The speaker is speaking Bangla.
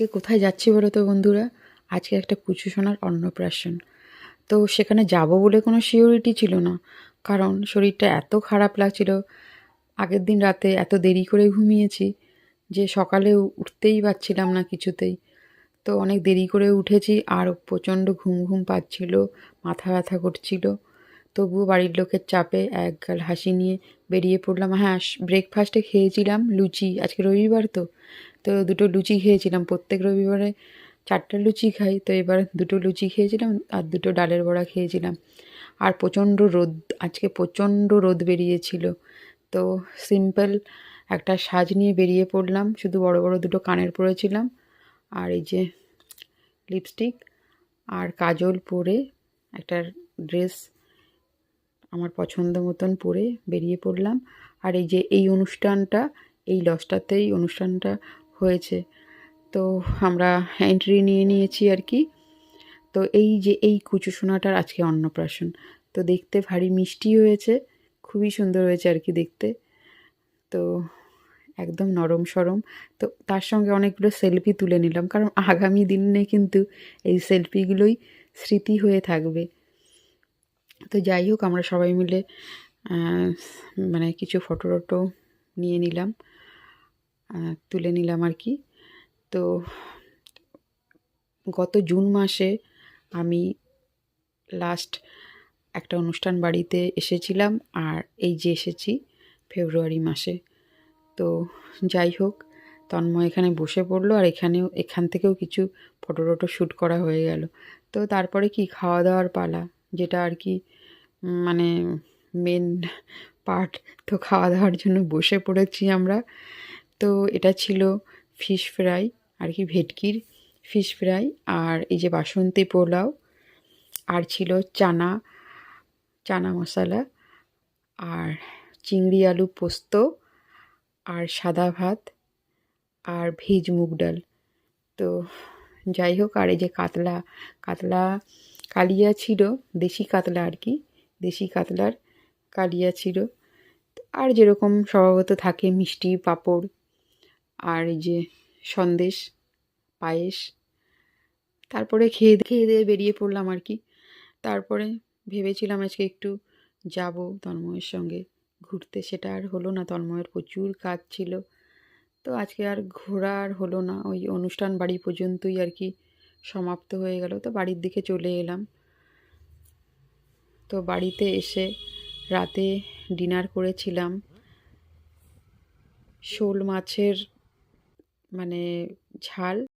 আজকে কোথায় যাচ্ছি বলো তো বন্ধুরা? আজকে একটা কুচু সোনার অন্নপ্রাশন। তো সেখানে যাব বলে কোনো সিওরিটি ছিল না, কারণ শরীরটা এত খারাপ লাগছিল। আগের দিন রাতে এত দেরি করে ঘুমিয়েছি যে সকালে উঠতেই পারছিলাম না কিছুতেই। তো অনেক দেরি করে উঠেছি, আর প্রচণ্ড ঘুম ঘুম পাচ্ছিল, মাথা ব্যথা করছিল। তবুও বাড়ির লোকের চাপে এক গাল হাসি নিয়ে বেরিয়ে পড়লাম। হ্যাঁ ব্রেকফাস্টে খেয়েছিলাম লুচি। আজকে রবিবার তো। তো দুটো লুচি খেয়েছিলাম। প্রত্যেক রবিবারে চারটে লুচি খাই। তো এবার দুটো লুচি খেয়েছিলাম আর দুটো ডালের বড়া খেয়েছিলাম। আর প্রচণ্ড রোদ, আজকে প্রচণ্ড রোদ বেরিয়েছিল। তো সিম্পল একটা সাজ নিয়ে বেরিয়ে পড়লাম। শুধু বড় বড় দুটো কানের পরেছিলাম আর এই যে লিপস্টিক আর কাজল পরে একটা ড্রেস আমার পছন্দ মতন পরে বেরিয়ে পড়লাম। আর এই যে এই অনুষ্ঠানটা, এই লজটাতেই অনুষ্ঠানটা হয়েছে। তো আমরা এন্ট্রি নিয়ে নিয়েছি আর কি। তো এই যে এই কুচু সোনাটার আজকে অন্নপ্রাশন। তো দেখতে ভারী মিষ্টি হয়েছে, খুবই সুন্দর হয়েছে আর কি দেখতে। তো একদম নরম সরম। তো তার সঙ্গে অনেকগুলো সেলফি তুলে নিলাম। কারণ আগামী দিনে কিন্তু এই সেলফিগুলোই স্মৃতি হয়ে থাকবে। তো যাই হোক, আমরা সবাই মিলে মানে কিছু ফটো টটো নিয়ে নিলাম তুলে নিলাম আর কি। তো গত জুন মাসে আমি লাস্ট একটা অনুষ্ঠান বাড়িতে এসেছিলাম আর এই যে এসেছি ফেব্রুয়ারি মাসে। তো যাই হোক, তন্ময় এখানে বসে পড়ল আর এখানেও, এখান থেকেও কিছু ফটো টটো শ্যুট করা হয়ে গেল। তো তারপরে কি, খাওয়া দাওয়ার পালা? যেটা আর কি মানে মেন পার্ট তো খাওয়া দাওয়ার জন্য বসে পড়েছি আমরা। তো এটা ছিল ফিশ ফ্রাই আর কি ভেটকির ফিশ ফ্রাই আর এই যে বাসন্তী পোলাও, আর ছিল চানা চানা মশলা, আর চিংড়ি আলু পোস্ত, আর সাদা ভাত, আর ভেজ মুগ ডাল। তো যাই হোক, আর এই যে কাতলা কাতলা কালিয়া ছিল দেশি কাতলা আর কি, দেশি কাতলার কালিয়া ছিল আর যেরকম স্বভাবত থাকে মিষ্টি, পাঁপড়, আর যে সন্দেশ, পায়েস। তারপরে খেয়ে খেয়ে দিয়ে বেরিয়ে পড়লাম আর কি। তারপরে ভেবেছিলাম আজকে একটু যাব তন্ময়ের সঙ্গে ঘুরতে। সেটা আর হলো না, তন্ময়ের প্রচুর কাজ ছিল। তো আজকে আর ঘোরা আর হলো না, ওই অনুষ্ঠান বাড়ি পর্যন্তই আর কি সমাপ্ত হয়ে গেল। তো বাড়ির দিকে চলে এলাম। তো বাড়িতে এসে রাতে ডিনার করেছিলাম। শোল মাছের মানে ঝাল।